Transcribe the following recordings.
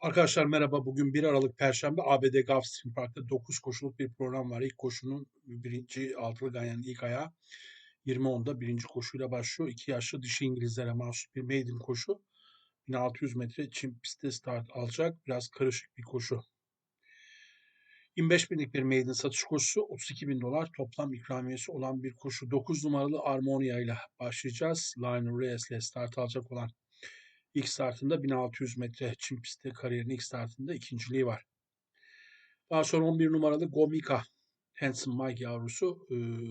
Arkadaşlar merhaba. Bugün 1 Aralık Perşembe ABD Gulfstream Park'ta 9 koşuluk bir program var. İlk koşunun birinci altılı ganyanın ilk ayağı 20.10'da birinci koşuyla başlıyor. İki yaşlı dişi İngilizlere mahsus bir maiden koşu. 1600 metre çim pistte start alacak. Biraz karışık bir koşu. 25 binlik bir maiden satış koşusu 32 bin dolar toplam ikramiyesi olan bir koşu. 9 numaralı Armonia ile başlayacağız. Lionel Reyes ile start alacak olan İlk startında 1600 metre çim pistte kariyerinin ilk startında ikinciliği var. Daha sonra 11 numaralı Gomika Handsome Mike yavrusu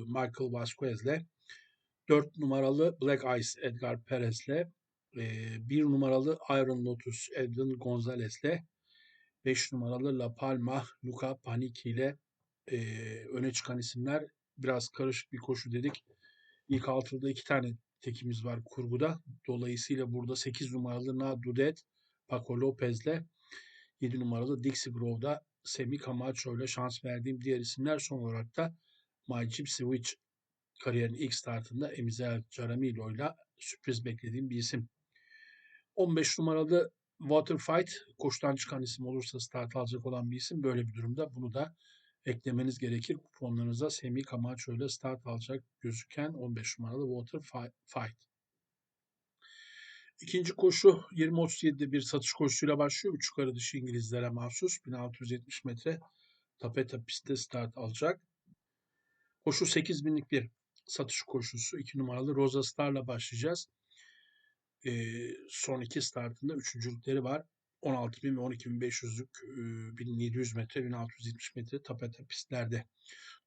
Michael Vasquez ile 4 numaralı Black Ice Edgar Perez ile 1 numaralı Iron Lotus Edwin Gonzalez ile 5 numaralı La Palma Luca Panici ile öne çıkan isimler biraz karışık bir koşu dedik. İlk altıda iki tane tekimiz var kurguda. Dolayısıyla burada 8 numaralı Na Dudet Paco Lopez'le 7 numaralı Dixie Grove'da Semi Camacho şans verdiğim diğer isimler son olarak da My Gypsy Witch kariyerinin ilk startında Emizel Jaramillo ile sürpriz beklediğim bir isim. 15 numaralı Waterfight koştan çıkan isim olursa start alacak olan bir isim. Böyle bir durumda bunu da eklemeniz gerekir. Kuponlarınıza Semih Camacho ile start alacak gözüken 15 numaralı Water Fight. İkinci koşu 20.37'de bir satış koşusuyla başlıyor. Üç yukarı dışı İngilizlere mahsus 1670 metre tapeta pistte start alacak. Koşu 8000'lik bir satış koşusu. 2 numaralı Rosa Star'la başlayacağız. Ee, son iki startında üçüncülükleri var. 16.000 ve 12.500'lük 1700 metre, 1670 metre tapeta pistlerde.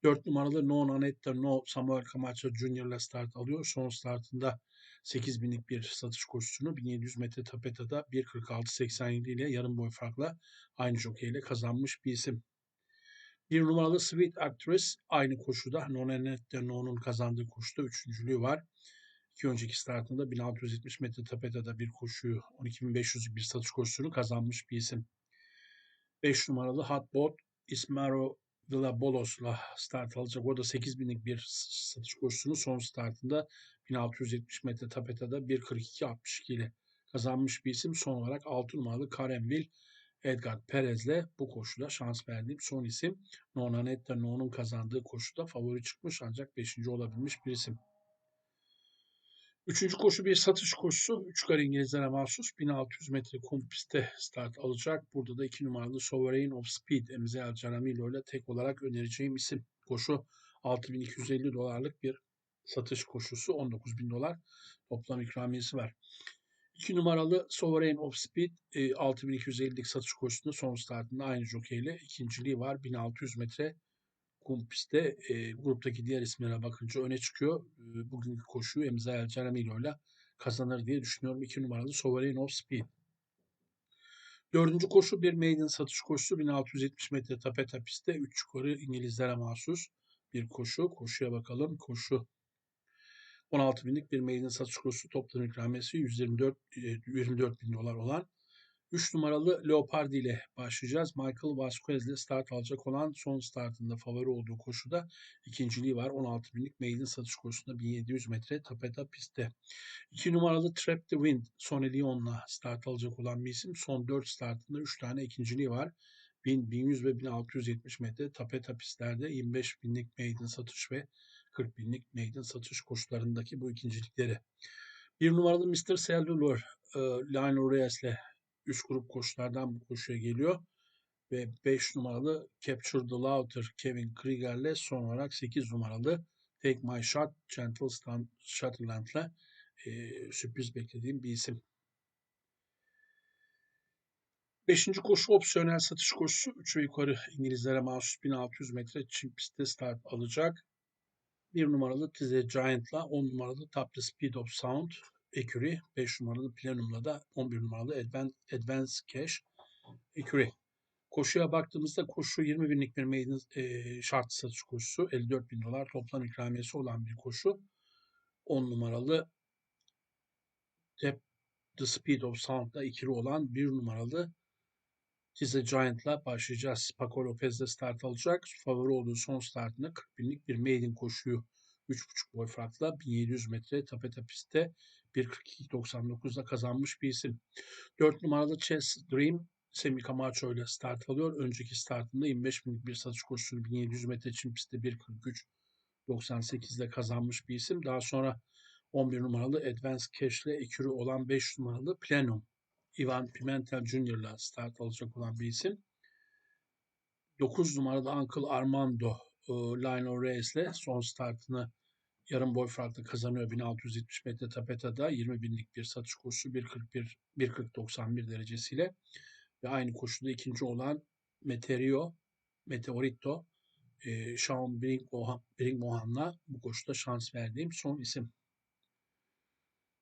4 numaralı No Nanetta No Samuel Camacho Junior ile start alıyor. Son startında 8000'lik bir satış koşusunu 1700 metre tapetada 1.46.87 ile yarım boy farkla aynı jockey kazanmış bir isim. Bir numaralı Sweet Actress aynı koşuda No Nanetta No'nun kazandığı koşuda üçüncülüğü var. İki önceki startında 1670 metre tapetada bir koşuyu 12.500 bir satış koşusunu kazanmış bir isim. 5 numaralı Hotbot Ismaro Villabolos'la start alacak. O da 8000'lik bir satış koşusunu son startında 1670 metre tapetada 1.42.62 ile kazanmış bir isim. Son olarak 6 numaralı Karenville Edgar Perez'le bu koşuda şans verdiğim son isim. Nona Netta No'nun kazandığı koşuda favori çıkmış ancak 5. olabilmiş bir isim. Üçüncü koşu bir satış koşusu. Üç kare İngilizlere mahsus 1600 metre kum pistte start alacak. Burada da iki numaralı Sovereign of Speed Emzel Caramillo ile tek olarak önereceğim isim. Koşu 6250 dolarlık bir satış koşusu. 19.000 dolar toplam ikramiyesi var. 2 numaralı Sovereign of Speed 6250'lik e, satış koşusunda son startında aynı jockey ile ikinciliği var. 1600 metre Kumpis'te e, gruptaki diğer isimlere bakınca öne çıkıyor. E, bugünkü koşuyu Emza El ile kazanır diye düşünüyorum. 2 numaralı Sovereign of Speed. Dördüncü koşu bir maiden satış koşusu 1670 metre tapeta pistte 3 yukarı İngilizlere mahsus bir koşu. Koşuya bakalım. Koşu 16 binlik bir maiden satış koşusu toplam ikramiyesi 124 24 bin dolar olan 3 numaralı Leopardi ile başlayacağız. Michael Vasquez ile start alacak olan son startında favori olduğu koşuda ikinciliği var. 16 binlik maiden satış koşusunda 1700 metre tapeta pistte. 2 numaralı Trap the Wind Sonny Leon'la start alacak olan bir isim. Son 4 startında 3 tane ikinciliği var. 1000, 1100 ve 1670 metre tapeta pistlerde 25 binlik maiden satış ve 40 binlik maiden satış koşularındaki bu ikincilikleri. Bir numaralı Mr. Cellular e, Lionel Reyes ile üst grup koşulardan bu koşuya geliyor. Ve 5 numaralı Capture the Lauter Kevin Krieger'le son olarak 8 numaralı Take My Shot Gentle Sutherland'la e, sürpriz beklediğim bir isim. Beşinci koşu opsiyonel satış koşusu. 3 ve yukarı İngilizlere mahsus 1600 metre çim pistte start alacak. Bir numaralı Tize Giant'la 10 numaralı the Speed of Sound Ecury, 5 numaralı Planum'la da 11 numaralı Advance Cash Ecury. Koşuya baktığımızda koşu 20 binlik bir maiden e, şart satış koşusu. 54 bin dolar toplam ikramiyesi olan bir koşu. 10 numaralı Tap The Speed of Sound'da ikili olan 1 numaralı Tize Giant'la başlayacağız. Paco Lopez'de start alacak. Favori olduğu son startında 40 binlik bir maiden koşuyu 3,5 boy farkla 1700 metre tapeta pistte 1.42.99'da kazanmış bir isim. 4 numaralı Chess Dream Semi Camacho ile start alıyor. Önceki startında 25 binlik bir satış koşusunu 1700 metre çim pistte 1.43 98 ile kazanmış bir isim. Daha sonra 11 numaralı Advance Cash ile ekürü olan 5 numaralı Plenum Ivan Pimentel Jr. ile start alacak olan bir isim. 9 numaralı Uncle Armando e, Lionel Reyes ile son startını yarım boy farklı kazanıyor 1670 metre tapetada 20 binlik bir satış koşusu 1.41 1.40-91 derecesiyle ve aynı koşuda ikinci olan Meteorio Meteorito e, Sean Brinkmohan'la bu koşuda şans verdiğim son isim.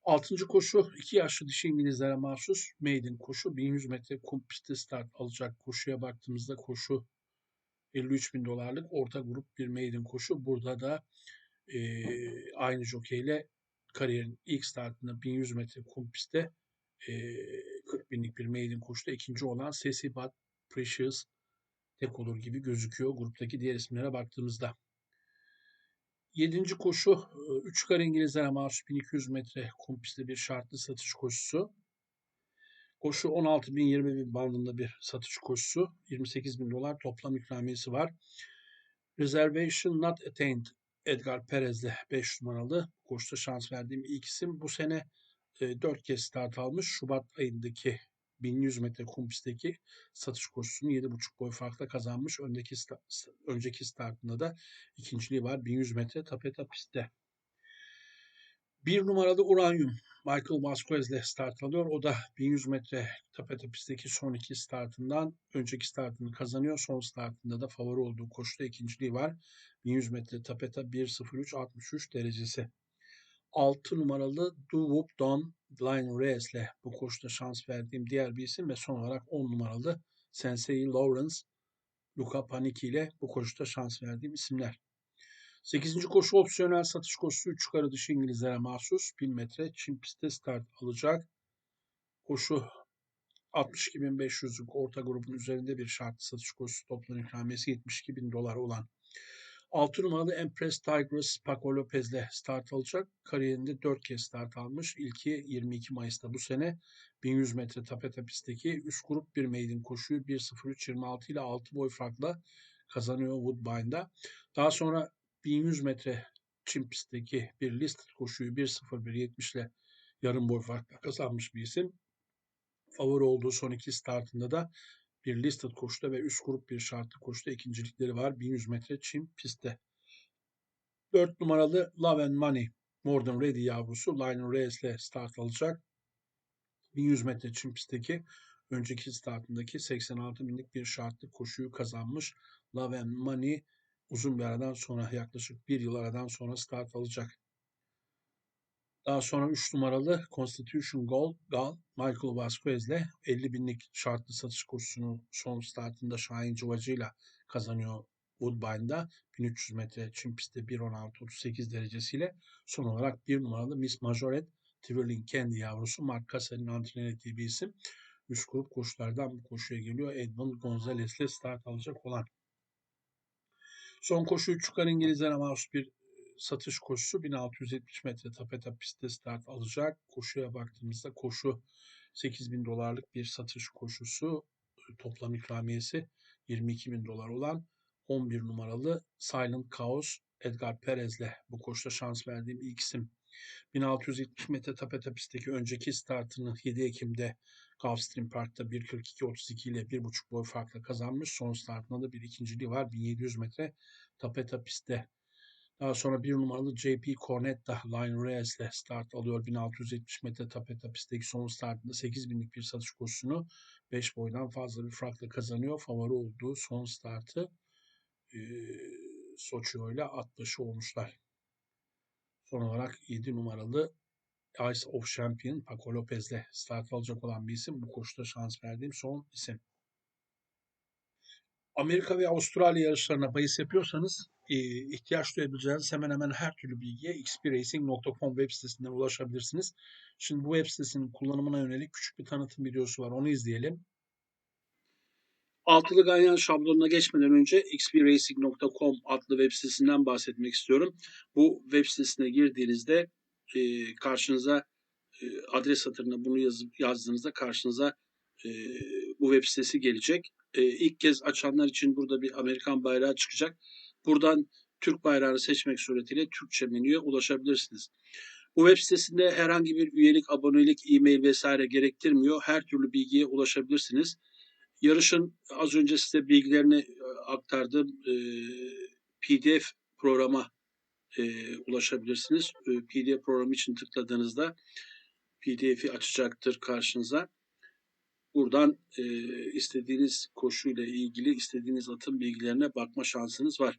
Altıncı koşu iki yaşlı dişi İngilizlere mahsus maiden koşu. 1100 metre kum start alacak koşuya baktığımızda koşu 53 bin dolarlık orta grup bir maiden koşu. Burada da e, aynı jokeyle kariyerin ilk startında 1100 metre kum pistte e, 40 binlik bir maiden koşuda ikinci olan Ceci Bud Precious tek olur gibi gözüküyor gruptaki diğer isimlere baktığımızda. Yedinci koşu 3 kar İngilizlere mahsus 1200 metre kum pistte bir şartlı satış koşusu. Koşu 16 bin 20 bin bandında bir satış koşusu. 28 bin dolar toplam ikramiyesi var. Reservation not attained Edgar Perez'le 5 numaralı koşuda şans verdiğim ilk isim. Bu sene e, 4 kez start almış. Şubat ayındaki 1100 metre kum pistteki satış koşusunu 7,5 boy farkla kazanmış. Öndeki önceki startında da ikinciliği var 1100 metre tapeta pistte. Bir numaralı Uranium Michael Vasquez ile start alıyor. O da 1100 metre tapeta pistteki son iki startından önceki startını kazanıyor. Son startında da favori olduğu koşuda ikinciliği var. 1100 metre tapeta 1.03.63 derecesi. 6 numaralı Duwup Don Line Reyes ile bu koşuda şans verdiğim diğer bir isim ve son olarak 10 numaralı Sensei Lawrence Luca Panicki ile bu koşuda şans verdiğim isimler. 8. koşu opsiyonel satış koşusu 3 yukarı dışı İngilizlere mahsus 1000 metre Çin pistte start alacak. Koşu 62.500'lük orta grubun üzerinde bir şartlı satış koşusu toplam ikramiyesi 72.000 dolar olan 6 numaralı Empress Tigers Paco Lopez'le start alacak. Kariyerinde 4 kez start almış. İlki 22 Mayıs'ta bu sene 1100 metre tapeta pistteki üst grup bir maiden koşuyu 1.03.26 ile 6 boy farkla kazanıyor Woodbine'da. Daha sonra 1100 metre çim pistteki bir listed koşuyu 1.01.70 ile yarım boy farkla kazanmış bir isim. Favori olduğu son iki startında da bir listed koşuda ve üst grup bir şartlı koşuda ikincilikleri var. 1100 metre çim pistte. 4 numaralı Love and Money Modern Ready yavrusu Lionel Reyes ile start alacak. 1100 metre çim pistteki önceki startındaki 86 binlik bir şartlı koşuyu kazanmış. Love and Money uzun bir aradan sonra yaklaşık bir yıl aradan sonra start alacak. Daha sonra 3 numaralı Constitution Gold Gal Michael Vasquez ile 50 binlik şartlı satış kursunu son startında Şahin Cıvacı ile kazanıyor Woodbine'da 1300 metre çim pistte 1.16-38 derecesiyle son olarak bir numaralı Miss Majoret Twirling Candy yavrusu Mark Cassell'in antrenör ettiği bir isim. Üst grup koşulardan bu koşuya geliyor. Edmund Gonzalez ile start alacak olan. Son koşu 3 yukarı İngilizlere mahsus bir satış koşusu 1670 metre tapeta pistte start alacak. Koşuya baktığımızda koşu 8000 dolarlık bir satış koşusu. Toplam ikramiyesi 22 bin dolar olan 11 numaralı Silent Chaos Edgar Perez'le bu koşuda şans verdiğim ilk isim. 1670 metre tapeta pistteki önceki startını 7 Ekim'de Gulfstream Park'ta 1.42.32 ile 1.5 boy farkla kazanmış. Son startında da bir ikinciliği var. 1700 metre tapeta pistte daha sonra bir numaralı JP Cornetta Line Reyes ile start alıyor. 1670 metre tapeta pistteki son startında 8000'lik bir satış koşusunu 5 boydan fazla bir farkla kazanıyor. Favori olduğu son startı e, Soçio ile at başı olmuşlar. Son olarak 7 numaralı Ice of Champion Paco Lopez ile start alacak olan bir isim. Bu koşuda şans verdiğim son isim. Amerika ve Avustralya yarışlarına bahis yapıyorsanız ihtiyaç duyabileceğiniz hemen hemen her türlü bilgiye xpracing.com web sitesinden ulaşabilirsiniz. Şimdi bu web sitesinin kullanımına yönelik küçük bir tanıtım videosu var. Onu izleyelim. Altılı ganyan şablonuna geçmeden önce xpracing.com adlı web sitesinden bahsetmek istiyorum. Bu web sitesine girdiğinizde e, karşınıza e, adres satırına bunu yazıp yazdığınızda karşınıza e, bu bu web sitesi gelecek. E, ilk kez açanlar için burada bir Amerikan bayrağı çıkacak. Buradan Türk bayrağını seçmek suretiyle Türkçe menüye ulaşabilirsiniz. Bu web sitesinde herhangi bir üyelik, abonelik, e-mail vesaire gerektirmiyor. Her türlü bilgiye ulaşabilirsiniz. Yarışın az önce size bilgilerini e, aktardığım e, PDF programa e, ulaşabilirsiniz. PDF programı için tıkladığınızda PDF'i açacaktır karşınıza. Buradan istediğiniz koşuyla ilgili istediğiniz atın bilgilerine bakma şansınız var.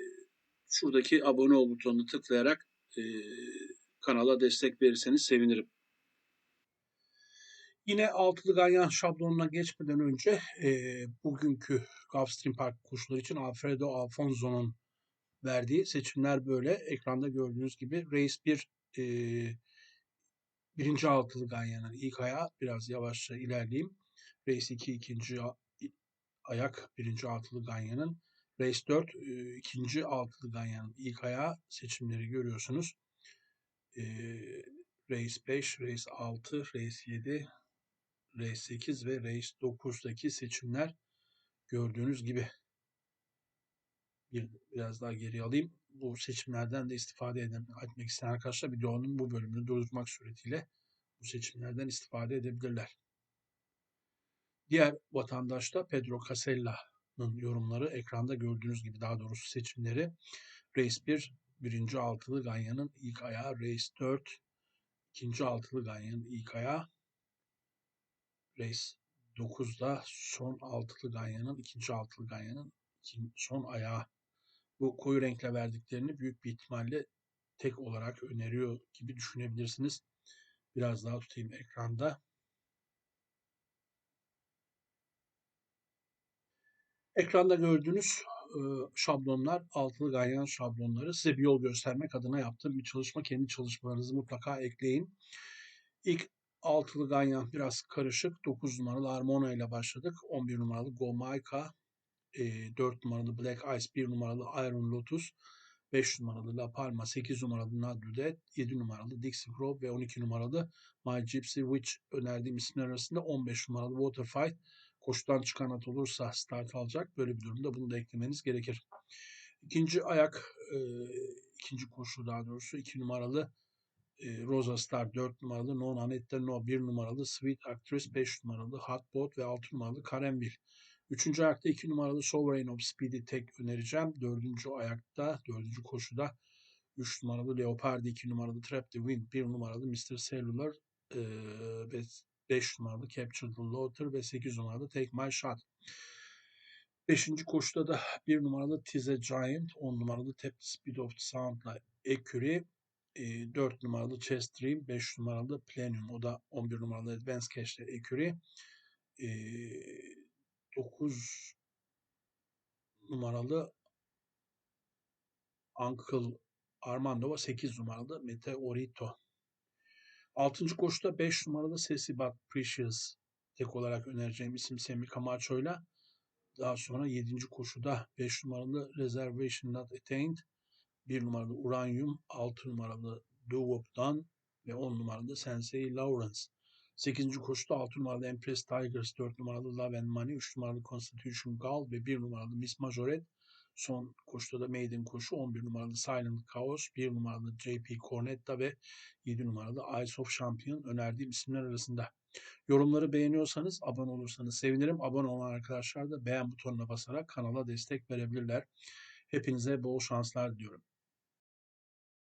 şuradaki abone ol butonunu tıklayarak e, kanala destek verirseniz sevinirim. Yine altılı ganyan şablonuna geçmeden önce e, bugünkü Gulfstream Park koşuları için Alfredo Alfonso'nun verdiği seçimler böyle. Ekranda gördüğünüz gibi Race 1 e, birinci altılı ganyanın ilk ayağı biraz yavaşça ilerleyeyim. Race 2 ikinci ayak birinci altılı ganyanın. Race 4 e, ikinci altılı ganyanın ilk ayağı seçimleri görüyorsunuz. E, Race 5, Race 6, Race 7, Race 8 ve Race 9'daki seçimler gördüğünüz gibi. Bir, biraz daha geri alayım. Bu seçimlerden de istifade eden, etmek isteyen arkadaşlar videonun bu bölümünü durdurmak suretiyle bu seçimlerden istifade edebilirler. Diğer vatandaş da Pedro Casella'nın yorumları ekranda gördüğünüz gibi daha doğrusu seçimleri. Race 1, birinci altılı ganyanın ilk ayağı. Race 4, ikinci altılı ganyanın ilk ayağı. Race 9'da son altılı ganyanın, ikinci altılı ganyanın son ayağı. Bu koyu renkle verdiklerini büyük bir ihtimalle tek olarak öneriyor gibi düşünebilirsiniz. Biraz daha tutayım ekranda. Ekranda gördüğünüz e, şablonlar altılı ganyan şablonları. Size bir yol göstermek adına yaptığım bir çalışma. Kendi çalışmalarınızı mutlaka ekleyin. İlk altılı ganyan biraz karışık. 9 numaralı Harmona ile başladık. 11 numaralı Gomaika, e, 4 numaralı Black Ice, 1 numaralı Iron Lotus, 5 numaralı La Palma, 8 numaralı Nadrudet, 7 numaralı Dixie Grove ve 12 numaralı My Gypsy Witch önerdiğim isimler arasında 15 numaralı Waterfight koşudan çıkan at olursa start alacak. Böyle bir durumda bunu da eklemeniz gerekir. İkinci ayak, e, ikinci koşu daha doğrusu 2 numaralı e, Rosa Star 4 numaralı Non Anette No 1 numaralı Sweet Actress 5 numaralı Hot Boat ve 6 numaralı Karenville. Üçüncü ayakta 2 numaralı Sovereign of Speed'i tek önereceğim. Dördüncü ayakta, dördüncü koşuda 3 numaralı Leopardi, 2 numaralı Trap the Wind, 1 numaralı Mr. Cellular e, ve 5 numaralı Capture the Laughter ve 8 numaralı Take My Shot. Beşinci koşuda da 1 numaralı Tize Giant, 10 numaralı Tap Speed of the Sound'la Ecury, 4 numaralı Chess Dream, 5 numaralı Plenium, o da 11 numaralı Advance Cash'le Ecury, 9 numaralı Uncle Armando ve 8 numaralı Meteorito. 6. koşuda 5 numaralı Sesi But Precious tek olarak önereceğim isim Semi Camacho'yla. Daha sonra 7. koşuda 5 numaralı Reservation Not Attained, 1 numaralı Uranium, 6 numaralı Duvop'dan ve 10 numaralı Sensei Lawrence. 8. koşuda 6 numaralı Empress Tigers, 4 numaralı Love and Money, 3 numaralı Constitution Gal ve 1 numaralı Miss Majoret. Son koşuda da Maiden koşu 11 numaralı Silent Chaos, 1 numaralı JP Cornetta ve 7 numaralı Eyes of Champion önerdiğim isimler arasında. Yorumları beğeniyorsanız abone olursanız sevinirim. Abone olan arkadaşlar da beğen butonuna basarak kanala destek verebilirler. Hepinize bol şanslar diliyorum.